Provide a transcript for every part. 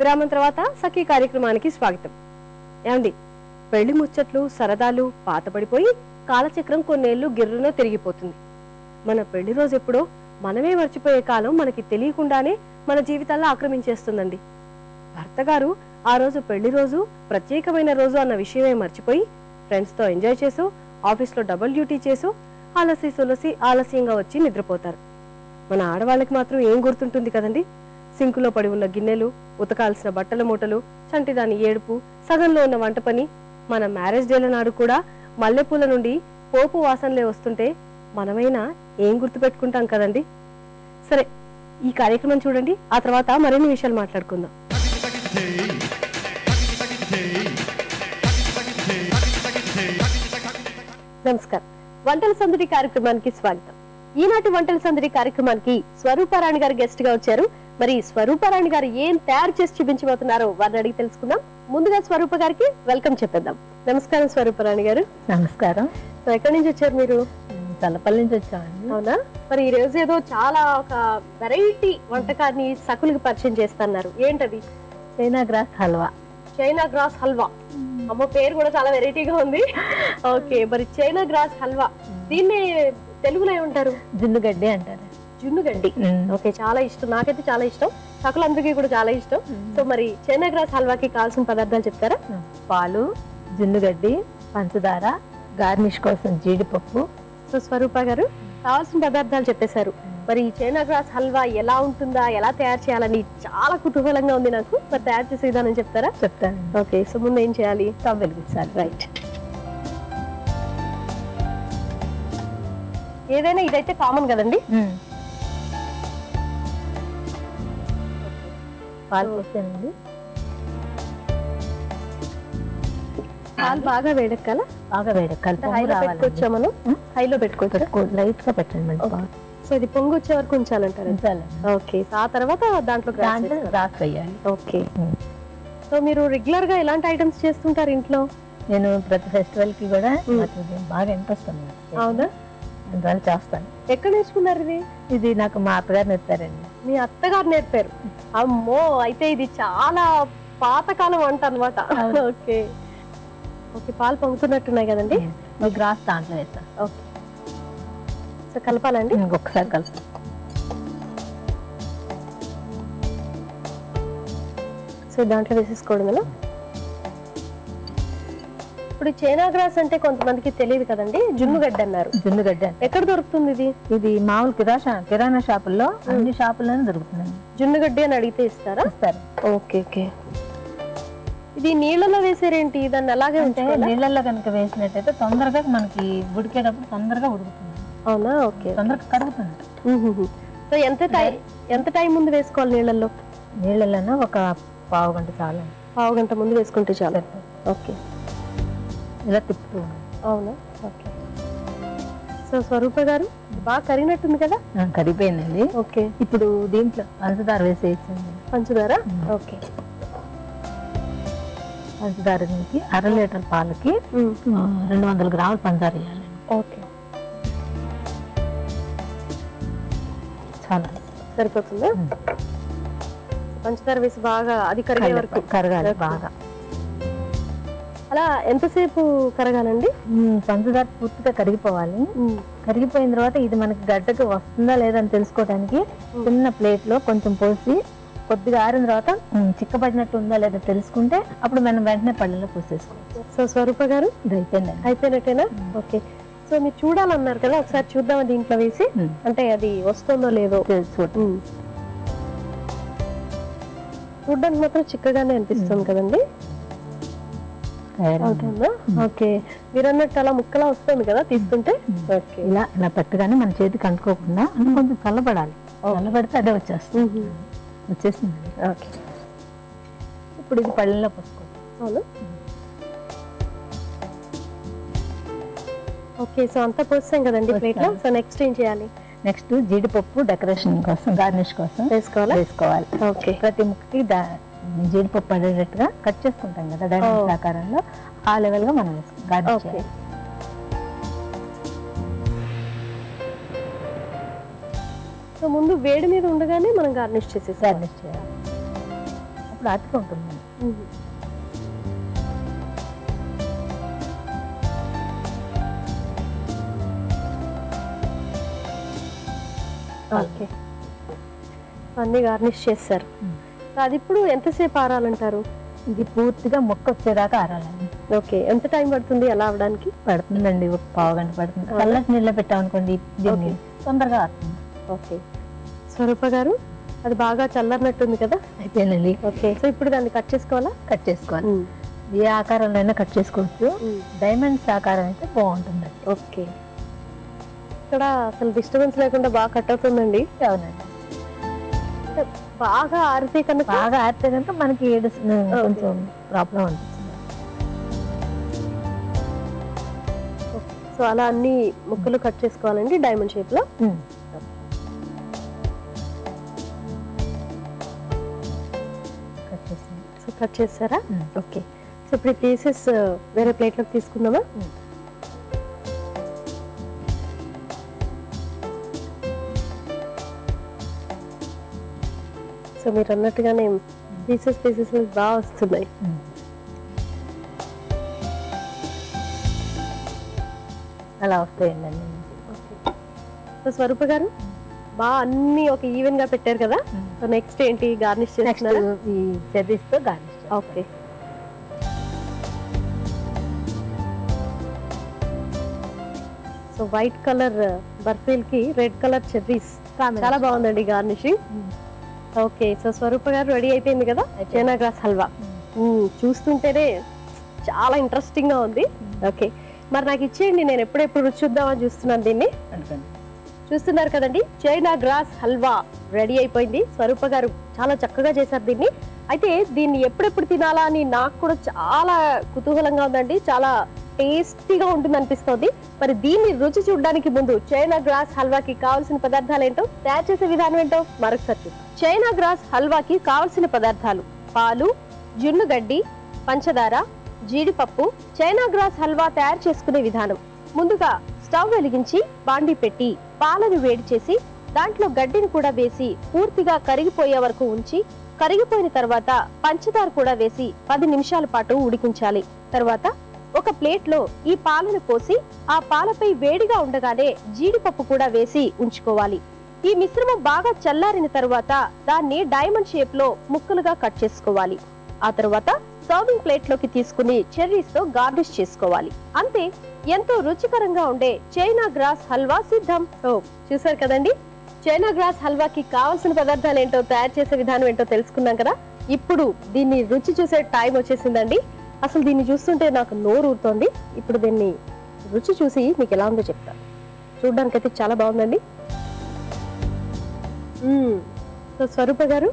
విరామం తర్వాత సఖీ కార్యక్రమానికి స్వాగతం. ఏమండి పెళ్ళి ముచ్చట్లు సరదాలు పాతపడిపోయి కాలచక్రం కొన్నేళ్ళు గిర్రున తిరిగిపోతుంది. మన పెళ్ళి రోజు ఎప్పుడో మనమే మర్చిపోయే కాలం మనకి తెలియకుండానే మన జీవితాల్లో ఆక్రమించేస్తుందండి. భర్త గారు ఆ రోజు పెళ్ళి రోజు ప్రత్యేకమైన రోజు అన్న విషయమే మర్చిపోయి ఫ్రెండ్స్తో ఎంజాయ్ చేసో ఆఫీస్లో డబుల్ డ్యూటీ చేసో అలసి సొలసి ఆలస్యంగా వచ్చి నిద్రపోతారు. మన ఆడవాళ్ళకి మాత్రం ఏం గుర్తుంటుంది కదండి? సింకులో పడి ఉన్న గిన్నెలు ఉతకాల్సిన బట్టల మూటలు చంటిదాని ఏడుపు సగంలో ఉన్న వంట పని మన మ్యారేజ్ డేల నాడు కూడా మల్లెపూల నుండి పోపు వాసనలే వస్తుంటే మనమైనా ఏం గుర్తుపెట్టుకుంటాం కదండి? సరే ఈ కార్యక్రమం చూడండి ఆ తర్వాత మరిన్ని విషయాలు మాట్లాడుకుందాం. నమస్కారం. వంటల సందడి కార్యక్రమానికి స్వాగతం. ఈనాటి వంటల సందడి కార్యక్రమానికి స్వరూపారాణి గారు గెస్ట్గా వచ్చారు. మరి స్వరూపారాణి గారు ఏం తయారు చేసి చూపించబోతున్నారో వారిని అడిగి తెలుసుకుందాం. ముందుగా స్వరూప గారికి వెల్కమ్ చెప్పేద్దాం. నమస్కారం స్వరూపారాణి గారు. నమస్కారం. సో ఎక్కడి నుంచి వచ్చారు మీరు? తలపల్లి నుంచి వచ్చామండి అవునా? మరి ఈ రోజు ఏదో చాలా ఒక వెరైటీ వంటకాన్ని సకులకి పరిచయం చేస్తున్నారు. ఏంటది? China grass halwa. China grass halwa. అమ్మ పేరు కూడా చాలా వెరైటీగా ఉంది. ఓకే మరి చైనా గ్రాస్ హల్వా దీన్ని తెలుగులో ఏమంటారు? జున్నుగడ్డి అంటారు. జున్నుగడ్డి? ఓకే చాలా ఇష్టం. నాకైతే చాలా ఇష్టం. సకులందరికీ కూడా చాలా ఇష్టం. సో మరి చైనా గ్రాస్ హల్వాకి కావాల్సిన పదార్థాలు చెప్తారా? పాలు జున్నుగడ్డి పంచదార గార్నిష్ కోసం జీడిపప్పు. సో స్వరూప గారు కావాల్సిన పదార్థాలు చెప్పేశారు. మరి ఈ చైనా గ్రాస్ హల్వా ఎలా ఉంటుందా ఎలా తయారు చేయాలని చాలా కుతూహలంగా ఉంది నాకు. మరి తయారు చేసే విధానం చెప్తారా? చెప్తాను. ఓకే సో ముందు ఏం చేయాలి? స్టవ్ వెలిగించాలి రైట్. ఏదైనా ఇదైతే కామన్ కదండి. పాలు పోసానండి పాలు బాగా వేడెక్కాలా? బాగా వేడెక్కాలి. హైలో పెట్టుకోవచ్చా మనం. హైలో పెట్టుకోవచ్చా పెట్టుకో లైట్గా పెట్టండి సో ఇది పొంగు వచ్చే వరకు ఉంచాలంటారు? ఉంచాలి ఓకే. ఆ తర్వాత దాంట్లో వేయాలి ఓకే. సో మీరు రెగ్యులర్గా ఎలాంటి ఐటమ్స్ చేస్తుంటారు ఇంట్లో? నేను ప్రతి ఫెస్టివల్కి కూడా బాగా ఇంట్రెస్ట్ ఉంది అవునా? అందువల్ల చేస్తాను. ఎక్కడ నేర్చుకున్నారు ఇది? ఇది నాకు మా అత్తగారు నేర్పారండి. మీ అత్తగారు నేర్పారు. అమ్మో! అయితే ఇది చాలా పాతకాలం వంట అనమాట. ఓకే. ఓకే పాలు పొంగుతున్నట్టున్నాయి కదండి. గ్రాస్ దాంట్లో వేస్తాను. ఓకే. సో కలపాలండి. ఇంకొకసారి కలిపి. సో దాంట్లో వేసేసుకోవడమేనా ఇప్పుడు చైనా గ్రాస్ అంటే కొంతమందికి తెలియదు కదండి. జున్నుగడ్డ అన్నారు. జున్నుగడ్డ. ఎక్కడ దొరుకుతుంది ఇది? ఇది మామూలు కిరాణా కిరాణా షాపుల్లో అన్ని షాపుల్లోనే దొరుకుతుందండి. జున్నుగడ్డి అని అడిగితే ఇస్తారా? ఇస్తారు. Okay okay. ఇది నీళ్ళలో వేసారేంటి? దాన్ని అలాగే ఉంటే నీళ్ళల్లో కనుక వేసినట్టయితే తొందరగా మనకి ఉడికేటప్పుడు తొందరగా ఉడుకుతుంది. అవునా? ఓకే. తొందరగా కరుగుతుంది. సో ఎంత టైం ఎంత టైం ముందు వేసుకోవాలి నీళ్ళల్లో? నీళ్ళలోనే ఒక పావు గంట చాలు. పావు గంట ముందు వేసుకుంటే చాలు. ఓకే. ఇలా తిప్పుతూ. అవునా? ఓకే. సో స్వరూప గారు బాగా కరిగినట్టుంది కదా? కరిగిపోయిందండి. ఓకే. ఇప్పుడు దీంట్లో పంచదార వేసేయచ్చండి. పంచదార. ఓకే. పంచదార దీనికి అర లీటర్ పాలకి రెండు వందల గ్రాములు పంచదార వేయాలండి ఓకే. చాలా. సరిపోతుందా. పంచదార వేసి బాగా అది కరిగే వరకు. కరగాలి. బాగా. అలా ఎంతసేపు కరగాలండి? పంచదార పూర్తిగా కరిగిపోవాలి. కరిగిపోయిన తర్వాత ఇది మనకి గడ్డకు వస్తుందా లేదా అని తెలుసుకోవడానికి చిన్న ప్లేట్లో కొంచెం పోసి కొద్దిగా ఆరిన తర్వాత చిక్కబడినట్టు ఉందా లేదా తెలుసుకుంటే అప్పుడు మనం వెంటనే పళ్ళలో పోసేసుకోవచ్చు. సో స్వరూప గారు? ఇది అయిపోయిందండి అయిపోయినట్టేనా ఓకే. సో మీరు చూడాలన్నారు కదా ఒకసారి చూద్దాం దీంట్లో వేసి? ఉమ్, అంటే అది వస్తుందో లేదో? ఉమ్. చూడ్డానికి మాత్రం చిక్కగానే అనిపిస్తుంది కదండి? తయారైంది. అవుతుందా? ఓకే. మీరు అన్నట్టు అలా ముక్కలా వస్తుంది కదా తీస్తుంటే? ఓకే. ఇలా ఇలా పెట్టగానే మన చేతికి అంటుకోకుండా అంటే కొంచెం చల్లబడాలి. చల్లబడితే అదే వచ్చేస్తుంది. వచ్చేసింది. ఓకే. ఇప్పుడు ఇది పళ్ళలో పోసుకోవాలి. అవును. ఓకే సో అంతా పోస్తాం కదండి ప్లేట్లో సో నెక్స్ట్ ఏం చేయాలి? నెక్స్ట్ జీడిపప్పు డెకరేషన్ కోసం గార్నిష్ కోసం వేసుకోవాలా? వేసుకోవాలి. ఓకే. ప్రతి ముక్కకి జీడిపప్పు పడేటట్టుగా కట్ చేసుకుంటాం కదా డైమండ్స్ Oh. ఆకారంలో. ఆ లెవెల్గా మనం గార్నిష్ చేయాలి. సో ముందు వేడి మీద ఉండగానే మనం గార్నిష్ చేసేసాం గార్నిష్ చేయాలి. అప్పుడు అతికి ఉంటుంది ఓకే. అన్ని గార్నిష్ చేస్తారు అది ఇప్పుడు ఎంతసేపు ఆరాలంటారు? ఇది పూర్తిగా మొక్క వచ్చేదాకా ఆరాలండి. ఓకే. ఎంత టైం పడుతుంది అలా అవడానికి? పడుతుందండి ఒక పావు గంట పడుతుంది? చల్లటి నీళ్ళ పెట్టామనుకోండి దీన్ని. తొందరగా ఆరుతుంది. ఓకే. స్వరూప గారు అది బాగా చల్లరినట్టుంది కదా? అయిపోయిందండి. ఓకే. సో ఇప్పుడు దాన్ని కట్ చేసుకోవాలా? కట్ చేసుకోవాలి. ఏ ఆకారంలో అయినా కట్ చేసుకోవచ్చు. డైమండ్స్ ఆకారం అయితే బాగుంటుంది ఓకే. ఇక్కడ అసలు డిస్టర్బెన్స్ లేకుండా బాగా కట్ అవుతుందండి. అవునండి. బాగా ఆరితే కనుక? బాగా ఆరితే కనుక మనకి కొంచెం ప్రాబ్లం అనిపిస్తుంది. సో అలా అన్ని ముక్కలు కట్ చేసుకోవాలండి డైమండ్ షేప్లో. కట్ చేస్తారా. ఓకే. సో ఇప్పుడు పీసెస్ వేరే ప్లేట్లోకి తీసుకుందామా? సో మీరు అన్నట్టుగానే పీసెస్ పీసెస్ బాగా వస్తున్నాయి. అలా వస్తాయండి. సో స్వరూప గారు బాగా అన్ని ఒక ఈవెన్గా పెట్టారు కదా? సో నెక్స్ట్ ఏంటి గార్నిష్ చేస్తున్నారా? ఈ చెర్రీస్తో garnish okay. So white colour బర్ఫీల్కి red colour cherries చాలా బాగుందండి గార్నిషింగ్ ఓకే సో స్వరూప గారు రెడీ అయిపోయింది కదా. China grass halwa? చూస్తుంటేనే చాలా ఇంట్రెస్టింగ్గా ఉంది. ఓకే మరి నాకు ఇచ్చేయండి నేను ఎప్పుడెప్పుడు రుచి చూద్దామని చూస్తున్నాను దీన్ని. చూస్తున్నారు కదండి చైనా గ్రాస్ హల్వా రెడీ అయిపోయింది. స్వరూప గారు చాలా చక్కగా చేశారు దీన్ని. అయితే దీన్ని ఎప్పుడెప్పుడు తినాలా అని నాకు కూడా చాలా కుతూహలంగా ఉందండి. చాలా టేస్టీగా ఉంటుంది అనిపిస్తుంది మరి దీన్ని రుచి చూడడానికి ముందు చైనా గ్రాస్ హల్వాకి కావాల్సిన పదార్థాలు ఏంటో తయారు చేసే విధానం ఏంటో మరొకసారి చైనా గ్రాస్ హల్వాకి కావలసిన పదార్థాలు పాలు జున్నుగడ్డి పంచదార జీడిపప్పు చైనా గ్రాస్ హల్వా తయారు చేసుకునే విధానం. ముందుగా స్టవ్ వెలిగించి బాండి పెట్టి పాలను వేడి చేసి దాంట్లో గడ్డిని కూడా వేసి పూర్తిగా కరిగిపోయే వరకు ఉంచి కరిగిపోయిన తర్వాత పంచదార కూడా వేసి పది నిమిషాల పాటు ఉడికించాలి. తర్వాత ఒక ప్లేట్లో ఈ పాలను పోసి ఆ పాలపై వేడిగా ఉండగానే జీడిపప్పు కూడా వేసి ఉంచుకోవాలి. ఈ మిశ్రమం బాగా చల్లారిన తర్వాత దాన్ని డైమండ్ షేప్లో ముక్కలుగా కట్ చేసుకోవాలి. ఆ తర్వాత సర్వింగ్ ప్లేట్లోకి తీసుకుని చెర్రీస్తో గార్నిష్ చేసుకోవాలి. అంతే ఎంతో రుచికరంగా ఉండే చైనా గ్రాస్ హల్వా సిద్ధం. ఓ చూసారు కదండి? చైనా గ్రాస్ హల్వాకి కావాల్సిన పదార్థాలు ఏంటో తయారు చేసే విధానం ఏంటో తెలుసుకున్నాం కదా? ఇప్పుడు దీన్ని రుచి చూసే టైం వచ్చేసిందండి. అసలు దీన్ని చూస్తుంటే నాకు నోరు ఊరుతోంది. ఇప్పుడు దీన్ని రుచి చూసి మీకు ఎలా ఉందో చెప్తాను. చూడడానికైతే చాలా బాగుందండి. సో స్వరూప గారు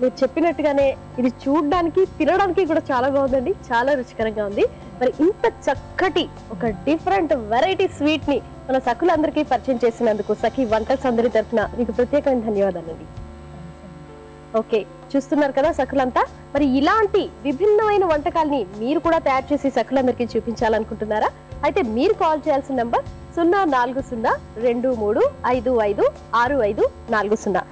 మీరు చెప్పినట్టుగానే ఇది చూడడానికి తినడానికి కూడా చాలా బాగుందండి. చాలా రుచికరంగా ఉంది. మరి ఇంత చక్కటి ఒక డిఫరెంట్ వెరైటీ స్వీట్ని మన సఖులందరికీ పరిచయం చేసినందుకు సఖి వంటల అందరి తరఫున మీకు ప్రత్యేకమైన ధన్యవాదాలండి. ఓకే చూస్తున్నారు కదా సకులంతా? మరి ఇలాంటి విభిన్నమైన వంటకాల్ని మీరు కూడా తయారు చేసి సకులందరికీ చూపించాలనుకుంటున్నారా? అయితే మీరు కాల్ చేయాల్సిన నంబర్ సున్నా నాలుగు సున్నా రెండు మూడు ఐదు ఐదు ఆరు ఐదు నాలుగు సున్నా.